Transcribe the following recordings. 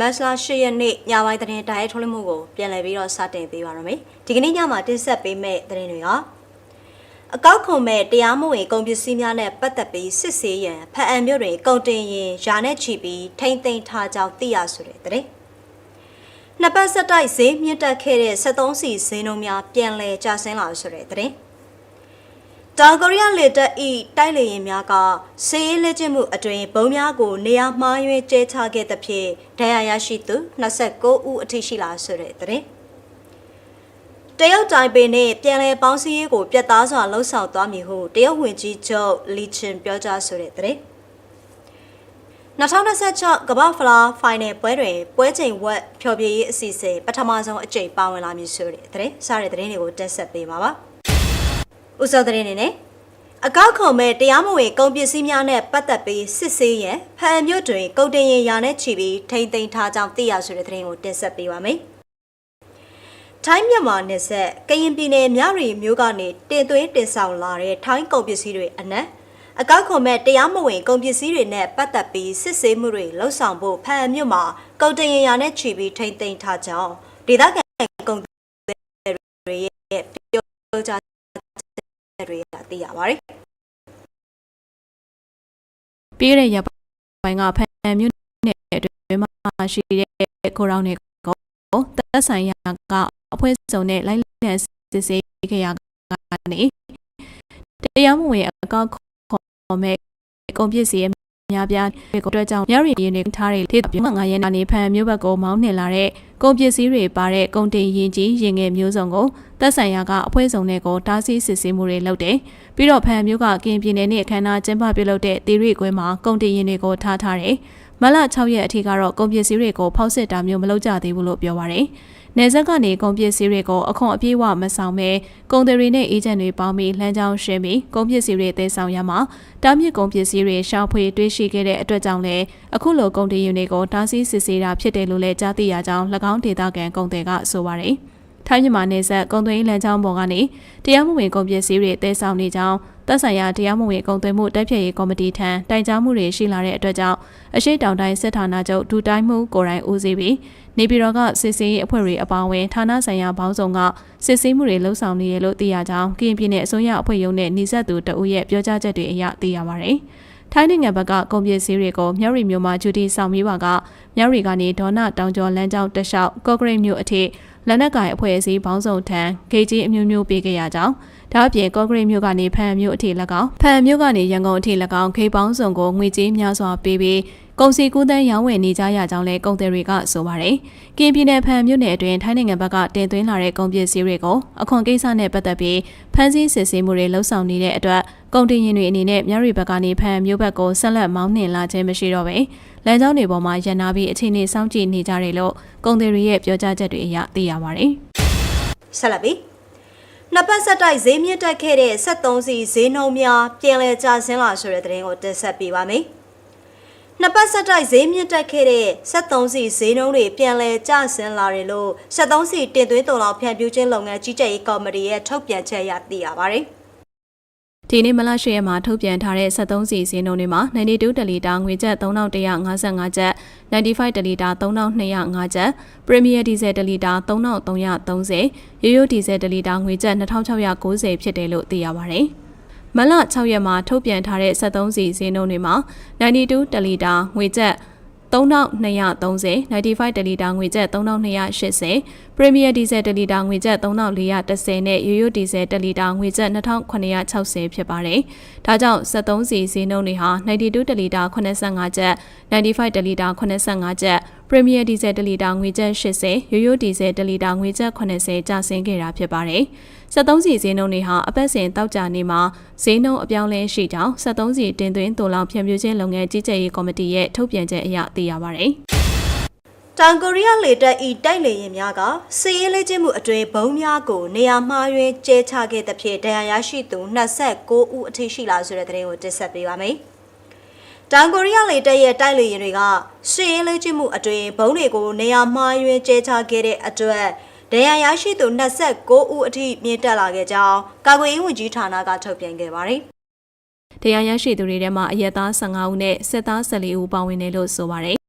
မတ်လ10ရက်နေ့ညပိုင်းသတင်းတိုက်ရိုက်ထုတ်လွှင့်မှုကိုပြန်လည်ပြီးတော့စတင်ပေးပါရမယ်။ဒီကနေ့ညမှာတင်ဆက်ပေးမယ့်သတင်းတွေကအကောက်ခုံမဲ့တရားမဝင်ကုန်ပစ္စည်းများနဲ့ပတ်သက်ပြီးစစ်ဆေးရန်ဖအံမြို့တွင်ကုန်တင်ရင်ယာနဲ့ချီပြီးထိမ့်သိမ်းထားကြောင်းသိရဆိုတဲ့သတင်း။နှစ်ပတ်ဆက်တိုက်ဈေးမြင့်တက်ခဲ့တဲ့73စီဈေးနှုန်းများပြန်လည်ကျဆင်းလာဆိုတဲ့သတင်း။ တောင်ကိုရီးယားလေတပ်ဤတိုက်လေယာဉ်များကစီးရေးလက်ကျင့်မှုအတွင်ဘုံများကိုနေရာမှားယွင်းကျဲချခဲ့သဖြင့်ဒဏ်ရာရရှိသူ29ဦးအထိရှိလာဆိုတဲ့သတင်းတရုတ်တိုင်ပင်နဲ့ပြန်လည်ပေါင်းစည်းရေးကိုပြတ်သားစွာလှုံ့ဆော်သွားမည်ဟုတရုတ်ဝန်ကြီးချုပ်လီချင်ပြောကြားဆိုတဲ့သတင်း2026ကမ္ဘာဖလားဖိုင်နယ်ပွဲတွင်ပွဲချိန်ဝက်ဖျော်ဖြေရေးအစီအစဉ်ပထမဆုံးအကြိမ်ပါဝင်လာမည်ဆိုတဲ့သတင်းစတဲ့သတင်းတွေကိုတင်ဆက်ပေးပါပါ။ ဥစောသတင်းနေနဲ့အကောက်ခုံမဲ့တရားမဝင်ကုန်ပစ္စည်းများနဲ့ပတ်သက်ပြီးစစ်ဆေးရန်ဖန်မြို့တွင်ကုန်တင်ရင်ယာနဲ့ချီပြီးထိမ့်သိမ်းထားကြောင်းသိရဆိုတဲ့သတင်းကိုတင်ဆက်ပေးပါမယ်။ထိုင်းမြန်မာနယ်စပ်ကရင်ပြည်နယ်မြရီမြို့ကနေတင်သွင်းတင်ဆောင်လာတဲ့ထိုင်းကုန်ပစ္စည်းတွေအနက်အကောက်ခုံမဲ့တရားမဝင်ကုန်ပစ္စည်းတွေနဲ့ပတ်သက်ပြီးစစ်ဆေးမှုတွေလှုပ်ဆောင်ဖို့ဖန်မြို့မှာကုန်တင်ရင်ယာနဲ့ချီပြီးထိမ့်သိမ်းထားကြောင်းဒေသခံကုန်သည်တွေရဲ့ပြောကြားချက်တွေက သိရပါတယ်။ပြီးတဲ့ရက်ပိုင်းကဖန်မြို့နယ်အတွင်းမှာရှိတဲ့ကိုရောင်းတွေကိုသက်ဆိုင်ရာကအဖွဲ့စုံနဲ့လိုက်လံစစ်ဆေးခဲ့ရကနေတရားမဝင်အကောက်ခေါ်မဲ့ကုန်ပစ္စည်း များပြားကိုအတွက်ကြောင့်ရရီရင်တွေထားတဲ့ဒေသပြငါရဲနာနေဖန်မြို့ဘက်ကိုမောင်းနှင်လာတဲ့ကုန်ပစ္စည်းတွေပါတဲ့ကုန်တင်ရင်ကြီးရင်ငယ်မျိုးစုံကိုသက်ဆိုင်ရာကအဖွဲ့စုံတွေကိုတားဆီးစစ်ဆေးမှုတွေလုပ်တယ်။ပြီးတော့ဖန်မျိုးကကင်ပြည်နယ်နဲ့အခမ်းအနားကျင်းပပြုလုပ်တဲ့တီရီကွင်းမှာကုန်တင်ရင်တွေကိုထားထားတယ်။မလ6ရက်အထိကတော့ကုန်ပစ္စည်းတွေကိုဖောက်စစ်တာမျိုးမလုပ်ကြသေးဘူးလို့ပြောပါရယ်။ နေဆက်ကနေကုန်ပစ္စည်းတွေကိုအခွန်အပြေးဝမဆောင်ပဲကုန်တွေနဲ့အေဂျင့်တွေပေါင်းပြီးလမ်းကြောင်းရှင်းပြီးကုန်ပစ္စည်းတွေသယ်ဆောင်ရမှာတားမြစ်ကုန်ပစ္စည်းတွေရှောင်ဖွေတွေးရှိခဲ့တဲ့အတွက်ကြောင့်လည်းအခုလိုကုန်တင်ရင်တွေကိုတားဆီးစစ်ဆေးတာဖြစ်တယ်လို့လည်းကြားသိရကြောင်း၎င်းဒေသခံကုန်တွေကဆိုပါရယ်။ ထိုင်းမြန်မာနယ်စပ်ကုန်သွယ်ရေးလမ်းကြောင်းပေါ်ကနေတရားမဝင်ကုန်ပစ္စည်းတွေတဲဆောင်နေကြောင်းသက်ဆိုင်ရာတရားမဝင်ကုန်သွယ်မှုတိုက်ဖျက်ရေးကော်မတီထံတိုင်ကြားမှုတွေရှိလာတဲ့အတွက်ကြောင့်အရှိတောင်တိုင်းစစ်ဌာနချုပ်ဒူတိုင်းမှုကိုယ်တိုင်ဦးစီးပြီးနေပြည်တော်ကစစ်ဆေးရေးအဖွဲ့တွေအပါအဝင်ဌာနဆိုင်ရာပေါင်းစုံကစစ်ဆေးမှုတွေလှုပ်ဆောင်နေရလို့သိရကြောင်းကရင်ပြည်နယ်အစိုးရအဖွဲ့ရုံးနဲ့နှိစက်သူတဦးရဲ့ပြောကြားချက်တွေအရသိရပါတယ်။ထိုင်းနိုင်ငံဘက်ကကုန်ပစ္စည်းတွေကိုမြောက်ရီမြို့မှာဂျူတီဆောင်ပြီးပါကမြောက်ရီကနေဒေါနာတောင်ကျော်လမ်းကြောင်းတက်လျှောက်ကော့ဂရိတ်မြို့အထိ လက်နက်ကိုင်အဖွဲ့အစည်းပေါင်းစုံထံဂေကြီးအမျိုးမျိုးပေးခဲ့ရကြောင်းဒါအပြင်ကော့ဂရိတ်မြို့ကနေဖန်မြို့အထိ၎င်းဖန်မြို့ကနေရန်ကုန်အထိ၎င်းခေပေါင်းစုံကိုငွေကြေးများစွာပေးပြီးကုန်စည်ကူးသန်းရောင်းဝယ်နေကြရကြောင်းလည်းကုန်သည်တွေကဆိုပါတယ်။ကင်းပြည်နယ်ဖန်မြို့နယ်အတွင်းထိုင်းနိုင်ငံဘက်ကတင်သွင်းလာတဲ့ကုန်ပစ္စည်းတွေကိုအခွန်ကိစ္စနဲ့ပတ်သက်ပြီးဖမ်းဆီးစစ်ဆေးမှုတွေလှုပ်ဆောင်နေတဲ့အတွက်ကုန်တင်ရင်တွေအနေနဲ့မြရီဘက်ကနေဖန်မြို့ဘက်ကိုဆက်လက်မောင်းနှင်လာခြင်းမရှိတော့ပဲ လမ်းကြောင်းတွေပေါ်မှာရန်နာပြီးအခြေအနေစောင့်ကြည့်နေကြတယ်လို့ကုန်သည်တွေရဲ့ပြောကြားချက်တွေအရသိရပါတယ်။ဆက်လက်ပြီးနှစ်ပတ်ဆက်တိုက်ဈေးမြင့်တက်ခဲ့တဲ့73စီဈေးနှုန်းများပြန်လည်ကျဆင်းလာဆိုတဲ့သတင်းကိုတင်ဆက်ပေးပါမယ်။နှစ်ပတ်ဆက်တိုက်ဈေးမြင့်တက်ခဲ့တဲ့73စီဈေးနှုန်းတွေပြန်လည်ကျဆင်းလာတယ်လို့73စီတင်သွင်းတော်လောက်ဖြန့်ဖြူးခြင်းလုပ်ငန်းကြီးကြပ်ရေးကော်မတီရဲ့ထုတ်ပြန်ချက်အရသိရပါတယ်။ ဒီနေ့မလရှိရမှာထုတ်ပြန်ထားတဲ့73စီစီနှုန်းတွေမှာ92တလီတာငွေကျပ်3155ကျပ်95တလီတာ3205ကျပ် Premier Diesel တလီတာ3330ရိုးရိုးဒီဇယ်တလီတာငွေကျပ်2690ဖြစ်တယ်လို့သိရပါဗျ။မလ6ရက်မှာထုတ်ပြန်ထားတဲ့73စီစီနှုန်းတွေမှာ92တလီတာငွေကျပ်3230 95တလီတာငွေကျပ်3280 Premier Diesel တလီတာငွေကျပ်3410နဲ့ရိုးရိုး Diesel တလီတာငွေကျပ်2960ဖြစ်ပါတယ်။ဒါကြောင့်73စီဈေးနှုန်းတွေဟာ92တလီတာ85ကျပ်95တလီတာ85ကျပ် Premier Diesel တလီတာငွေကျပ်80ရိုးရိုး Diesel တလီတာငွေကျပ်80ကျဆင်းခဲ့တာဖြစ်ပါတယ်။73စီဈေးနှုန်းတွေဟာအပတ်စဉ်တောက်ကြနေမှာဈေးနှုန်းအပြောင်းလဲရှိကြောင်း73စီတင်သွင်းတူလောင်ဖြန့်ဖြူးခြင်းလုပ်ငန်းကြီးကြပ်ရေးကော်မတီရဲ့ထုတ်ပြန်ချက်အရသိရပါဗျ။ တောင်ကိုရီးယားလေတပ်ဤတိုက်လေယာဉ်များကစစ်ရေးလေ့ကျင့်မှုအတွင်းဘုံများကိုနေရာမှားယွင်းကျဲချခဲ့သဖြင့်ဒဏ်ရာရရှိသူ29ဦးအထိရှိလာဆိုတဲ့သတင်းကိုတင်ဆက်ပေးပါမယ်။တောင်ကိုရီးယားလေတပ်ရဲ့တိုက်လေယာဉ်တွေကစစ်ရေးလေ့ကျင့်မှုအတွင်းဘုံတွေကိုနေရာမှားယွင်းကျဲချခဲ့တဲ့အတွက်ဒဏ်ရာရရှိသူ29ဦးအထိမြင့်တက်လာခဲ့ကြောင်းကာကွယ်ရေးဝန်ကြီးဌာနကထုတ်ပြန်ခဲ့ပါတယ်။တရားရရှိသူတွေထဲမှာအရက်သား15ဦးနဲ့စစ်သား14ဦးပါဝင်တယ်လို့ဆိုပါတယ်။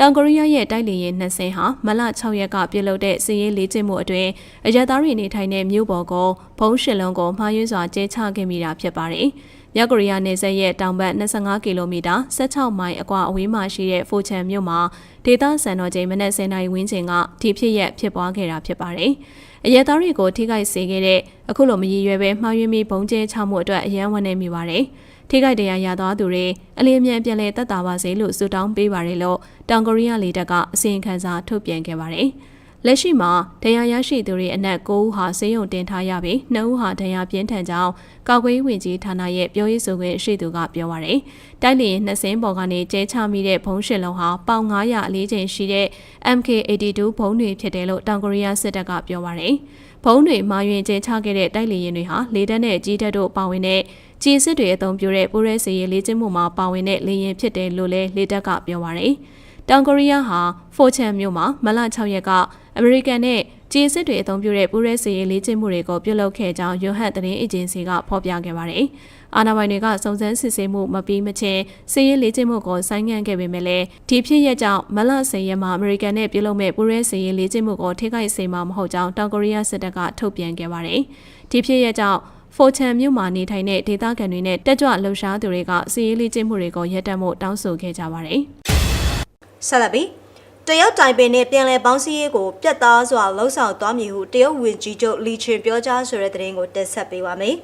တောင်ကိုရီးယားရဲ့တိုက်လေယာဉ်နှစ်စင်းဟာမလ6ရက်ကပြုလုပ်တဲ့စစ်ရေးလေ့ကျင့်မှုအတွင်းအရသားတွေနေထိုင်တဲ့မြို့ပေါ်ကိုဘုံရှစ်လုံးကိုမှားယွင်းစွာကျဲချခဲ့မိတာဖြစ်ပါတယ်။မြောက်ကိုရီးယားနယ်စပ်ရဲ့တောင်ဘက်25ကီလိုမီတာ16မိုင်အကွာအဝေးမှာရှိတဲ့ဖိုချန်မြို့မှာဒေသစံတော်ချိန်မနက်10:00နာရီဝန်းကျင်ကဒီဖြစ်ရက်ဖြစ်ပွားခဲ့တာဖြစ်ပါတယ်။အရဲသားတွေကိုထိခိုက်စေခဲ့တဲ့အခုလိုမရည်ရွယ်ပဲမှားယွင်းပြီးဘုံကျဲချမှုအတွက်အယမ်းဝန်းနေမိပါတယ်။ ထိခိုက်တရားရသွားသူတွေအလင်းအမြန်ပြန်လည်တက်တာပါစေလို့ဆုတောင်းပေးပါတယ်လို့တောင်ကိုရီးယားလေတပ်ကအစီရင်ခံစာထုတ်ပြန်ခဲ့ပါတယ်။ လက်ရှိမှာတရားရရှိသူတွေအနက်9ဦးဟာဆေးရုံတင်ထားရပြီး2ဦးဟာတရားပြင်းထန်ကြောင်းကာကွယ်ရေးဝန်ကြီးဌာနရဲ့ပြောရေးဆိုခွင့်ရှိသူကပြောပါရယ်တိုက်လျင်နှစ်စင်းပေါ်ကနေကျဲချမိတဲ့ဘုံရှစ်လုံးဟာပေါင်900အလေးချိန်ရှိတဲ့ MK82 ဘုံတွေဖြစ်တယ်လို့တောင်ကိုရီးယားစစ်တပ်ကပြောပါရယ်ဘုံတွေမာယွင်ကျဲချခဲ့တဲ့တိုက်လေရင်တွေဟာလေတပ်နဲ့ကြီးတပ်တို့ပါဝင်တဲ့ကြီးစစ်တွေအုံပြုတဲ့ပိုးရဲစီရေးလေ့ကျင့်မှုမှာပါဝင်တဲ့လေရင်ဖြစ်တယ်လို့လည်းလေတပ်ကပြောပါရယ်တောင်ကိုရီးယားဟာဖိုချန်မြို့မှာမလ6ရက်က အမေရိကန်နဲ့ဂျီစစ်တွေအသုံးပြုတဲ့ပူးရဲစီရေးလေ့ကျင့်မှုတွေကိုပြုလုပ်ခဲ့ကြောင်းယွန်ဟတ်သတင်းအေဂျင်စီကဖော်ပြခဲ့ပါတယ်။အာဏာပိုင်တွေကစုံစမ်းစစ်ဆေးမှုမပြီးမချင်းစီရေးလေ့ကျင့်မှုကိုဆိုင်းငံ့ခဲ့ပေမဲ့လည်းဒီဖြစ်ရပ်ကြောင့်မလဆယ်ရက်မှာအမေရိကန်နဲ့ပြုလုပ်မဲ့ပူးရဲစီရေးလေ့ကျင့်မှုကိုထိခိုက်စေမှာမဟုတ်ကြောင်းတောင်ကိုရီးယားစစ်တပ်ကထုတ်ပြန်ခဲ့ပါတယ်။ဒီဖြစ်ရပ်ကြောင့်ဖိုချန်မြို့မှာနေထိုင်တဲ့ဒေသခံတွေနဲ့တက်ကြွလှုပ်ရှားသူတွေကစီရေးလေ့ကျင့်မှုတွေကိုရပ်တန့်ဖို့တောင်းဆိုခဲ့ကြပါတယ်။ဆက်လက်ပြီး တရုတ်တိုင်ပင်နဲ့ပြန်လည်ပေါင်းစည်းရေးကိုပြတ်သားစွာလှုံ့ဆော်သွားမည်ဟုတရုတ်ဝန်ကြီးချုပ်လီချင်ပြောကြားဆိုတဲ့သတင်းကိုတင်ဆက်ပေးပါမယ်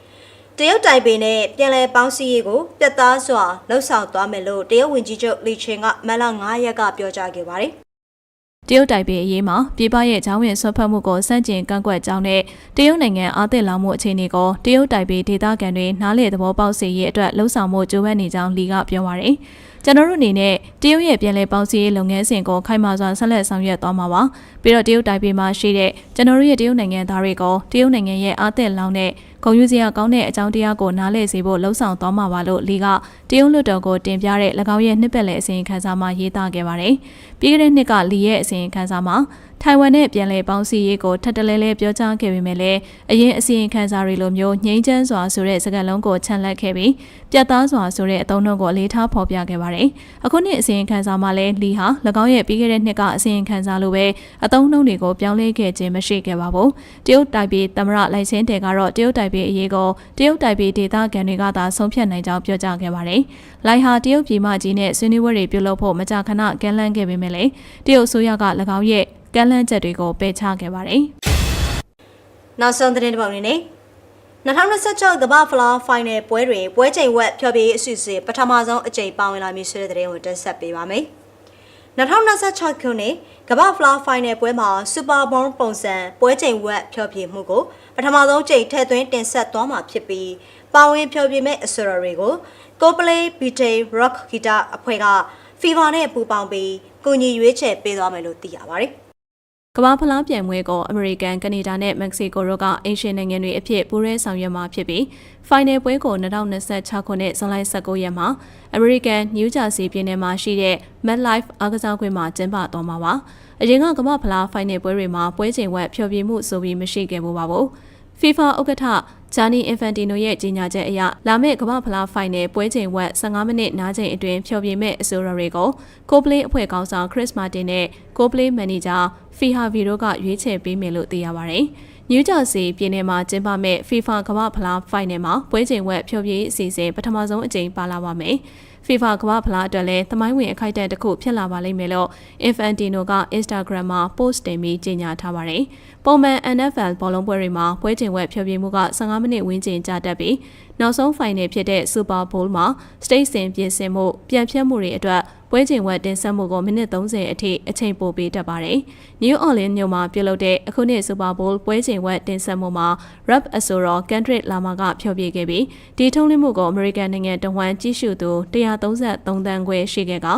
။တရုတ်တိုင်ပင်နဲ့ပြန်လည်ပေါင်းစည်းရေးကိုပြတ်သားစွာလှုံ့ဆော်သွားမယ်လို့တရုတ်ဝန်ကြီးချုပ်လီချင်ကမန်လ9ရက်ကပြောကြားခဲ့ပါတယ်။တရုတ်တိုင်ပေအရေးမှာပြည်ပရဲ့ဂျောင်းဝင်ဆွတ်ဖက်မှုကိုစန့်ကျင်ကန့်ကွက်ကြောင်းနဲ့တရုတ်နိုင်ငံအားသစ်လောင်မှုအခြေအနေကိုတရုတ်တိုင်ပေဒေသခံတွေနားလေသဘောပေါက်စေရေးအတွက်လှုံ့ဆော်မှုကြိုးပမ်းနေကြောင်းလီကပြောပါရယ် ကျွန်တော်တို့အနေနဲ့တရုတ်ရဲ့ပြည်လဲပေါင်းစည်းရေးလုပ်ငန်းစဉ်ကိုခိုင်မာစွာဆက်လက်ဆောင်ရွက်သွားမှာပါပြီးတော့တရုတ်တိုင်ပေမှာရှိတဲ့ကျွန်တော်တို့ရဲ့တရုတ်နိုင်ငံသားတွေကိုတရုတ်နိုင်ငံရဲ့အားသစ်လောင်တဲ့ ဂုဏ်ယူစရာကောင်းတဲ့အကြောင်းတရားကိုနားလည်စေဖို့လှုံ့ဆော်သွားမှာပါလို့လီကတရုတ်လွတ်တော်ကိုတင်ပြတဲ့၎င်းရဲ့နှစ်ပတ်လည်အစီရင်ခံစာမှာရေးသားခဲ့ပါတယ်။ပြီးခဲ့တဲ့နှစ်ကလီရဲ့အစီရင်ခံစာမှာထိုင်ဝမ်နဲ့ပြန်လည်ပေါင်းစည်းရေးကိုထပ်တလဲလဲပြောကြားခဲ့ပေမဲ့လည်းအရင်အစီရင်ခံစာတွေလိုမျိုးငြိမ်းချမ်းစွာဆိုတဲ့စကားလုံးကိုချန်လက်ခဲ့ပြီးပြတ်သားစွာဆိုတဲ့အသုံးအနှုန်းကိုအလေးထားဖော်ပြခဲ့ပါတယ်။အခုနှစ်အစီရင်ခံစာမှာလည်းလီဟာ၎င်းရဲ့ပြီးခဲ့တဲ့နှစ်ကအစီရင်ခံစာလိုပဲအသုံးအနှုန်းတွေကိုပြောင်းလဲခဲ့ခြင်းမရှိခဲ့ပါဘူး။တရုတ်တိုင်ပေသမရလိုက်ချင်းတဲကတော့တရုတ်တိုင်ပေအရေးကိုတရုတ်တိုင်ပေဒေသခံတွေကသာဆုံးဖြတ်နိုင်ကြောင်းပြောကြားခဲ့ပါတယ်။လိုက်ဟာတရုတ်ပြည်မကြီးနဲ့ဆွေးနွေးပွဲတွေပြုလုပ်ဖို့မကြာခဏကမ်းလှမ်းခဲ့ပေမဲ့လည်းတရုတ်ဆိုရက၎င်းရဲ့ကမ်းလှမ်းချက်တွေကိုပယ်ချခဲ့ပါတယ်။နောက်ဆုံးသတင်းတစ်ပုဒ်အနေနဲ့2026ကမ္ဘာဖလားဖိုင်နယ်ပွဲတွင်ပွဲချိန်ဝက်ဖျော်ဖြေရေးအစီအစဉ်ပထမဆုံးအကြိမ်ပါဝင်လာမည်ဆိုတဲ့သတင်းကိုတင်ဆက်ပေးပါမယ်။ 2026ခုနှစ်ကမ္ဘာဖလားဖိုင်နယ်ပွဲမှာစူပါဘောင်းပုံစံပွဲချိန်ဝက်ဖျော်ဖြေမှုကိုပထမဆုံးကြိမ်ထည့်သွင်းတင်ဆက်သွားမှာဖြစ်ပြီးပါဝင်ဖျော်ဖြေမဲ့အဆိုတော်တွေကို Coldplay BT Rock Guitar အဖွဲ့က FIFA နဲ့ပူးပေါင်းပြီးကူညီရွေးချယ်ပေးသွားမယ်လို့သိရပါတယ်။ ကမ္ဘာဖလားပြိုင်ပွဲကိုအမေရိကန်၊ကနေဒါနဲ့မက္ကဆီကိုတို့ကအိရှင်နိုင်ငံတွေအဖြစ်ပူးရဲဆောင်ရွက်မှာဖြစ်ပြီးဖိုင်နယ်ပွဲကို2026ခုနှစ်ဇွန်လ19ရက်မှာအမေရိကန်နယူးဂျာစီပြည်နယ်မှာရှိတဲ့ MetLife အားကစားကွင်းမှာကျင်းပသွားမှာပါ။အရင်ကကမ္ဘာဖလားဖိုင်နယ်ပွဲတွေမှာပွဲချိန်ဝက်ဖျော်ဖြေမှုဆိုပြီးမရှိခဲ့ဘူးပါဘူး။ FIFA ဥက္ကဋ္ဌ ဂျာနီအင်ဖန်တီနိုရဲ့ကြေညာချက်အရလာမယ့်ကမ္ဘာဖလားဖိုင်နယ်ပွဲချိန်ဝက်15မိနစ်နားချိန်အတွင်းဖျော်ဖြေမဲ့အဆိုရတွေကို Co-play အဖွဲ့ကောင်းဆောင် Chris Martin နဲ့ Co-play Manager ဖီဟာဗီတို့ကရွေးချယ်ပေးမယ်လို့သိရပါတယ်။နယူးဂျာစီပြည်နယ်မှာကျင်းပမဲ့ FIFA ကမ္ဘာဖလားဖိုင်နယ်မှာပွဲချိန်ဝက်ဖြိုပြေးအစီအစဉ်ပထမဆုံးအကြိမ်ပါလာပါမယ်။ FIFA ကမ္ဘာဖလားအတွက်လည်းသမိုင်းဝင်အခိုက်အတန့်တစ်ခုဖြစ်လာပါလိမ့်မယ်လို့ Infantino က Instagram မှာ post တင်ပြီးကြေညာထားပါတယ်။ပုံမှန် NFL ဘောလုံးပွဲတွေမှာပွဲချိန်ဝက်ဖြိုပြေးမှုက15မိနစ်ဝန်းကျင်ကြာတတ်ပြီးနောက်ဆုံးဖိုင်နယ်ဖြစ်တဲ့ Super Bowl မှာ state စင်ပြင်ဆင်မှုပြန်ဖြတ်မှုတွေအတွက် ပွဲချိန်ဝက်တင်ဆက်မှုကိုမိနစ်30အထိအချိန်ပိုပေးတတ်ပါတယ်။ New Orleans မြို့မှာပြုလုပ်တဲ့အခုနှစ် Super Bowl ပွဲချိန်ဝက်တင်ဆက်မှုမှာ Rap အဆိုတော် Kendrick Lamar ကဖျော်ဖြေခဲ့ပြီးဒီထုံးလင်းမှုကို American နိုင်ငံတဝန်းကြီးစုသူ133တန်းခွဲရှိခဲ့က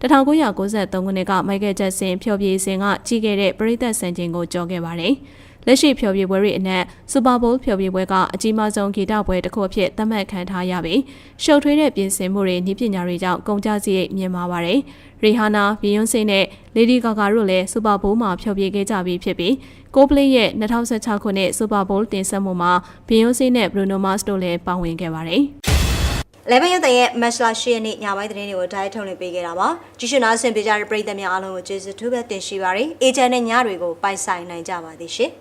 1993ခုနှစ်က Michael Jackson ဖျော်ဖြေစဉ်ကကြီးခဲ့တဲ့ပရိသတ်စံချိန်ကိုကျော်ခဲ့ပါတယ်။ လက်ရှိဖျော်ဖြေပွဲတွေအနက်စူပါဘိုးဖျော်ဖြေပွဲကအကြီးမားဆုံးဂီတပွဲတစ်ခုအဖြစ်သတ်မှတ်ခံထားရပြီးရှုပ်ထွေးတဲ့ပြင်ဆင်မှုတွေနည်းပညာတွေကြောင့်ကုန်ကျစရိတ်မြင့်မာပါတယ်။ရီဟာနာ၊ဘီယွန်ဆေနဲ့လေဒီဂါဂါတို့လည်းစူပါဘိုးမှာဖျော်ဖြေခဲ့ကြပြီးဖြစ်ပြီးကိုပလေးရဲ့2016ခုနှစ်စူပါဘိုးတင်ဆက်မှုမှာဘီယွန်ဆေနဲ့ဘရူနိုမတ်စ်တို့လည်းပါဝင်ခဲ့ပါတယ်။11ရက်တရဲ့မတ်လ10ရက်နေ့ညပိုင်းသတင်းတွေကိုဓာတ်ရိုက်ထုတ်လွှင့်ပေးခဲ့တာပါကြည့်ရှုနားဆင်ပေးကြတဲ့ပရိသတ်များအားလုံးကိုကျေးဇူးထူးပဲတင်ရှိပါရစေအေဂျင့်နဲ့ညတွေကိုပိုင်ဆိုင်နိုင်ကြပါသည်ရှင်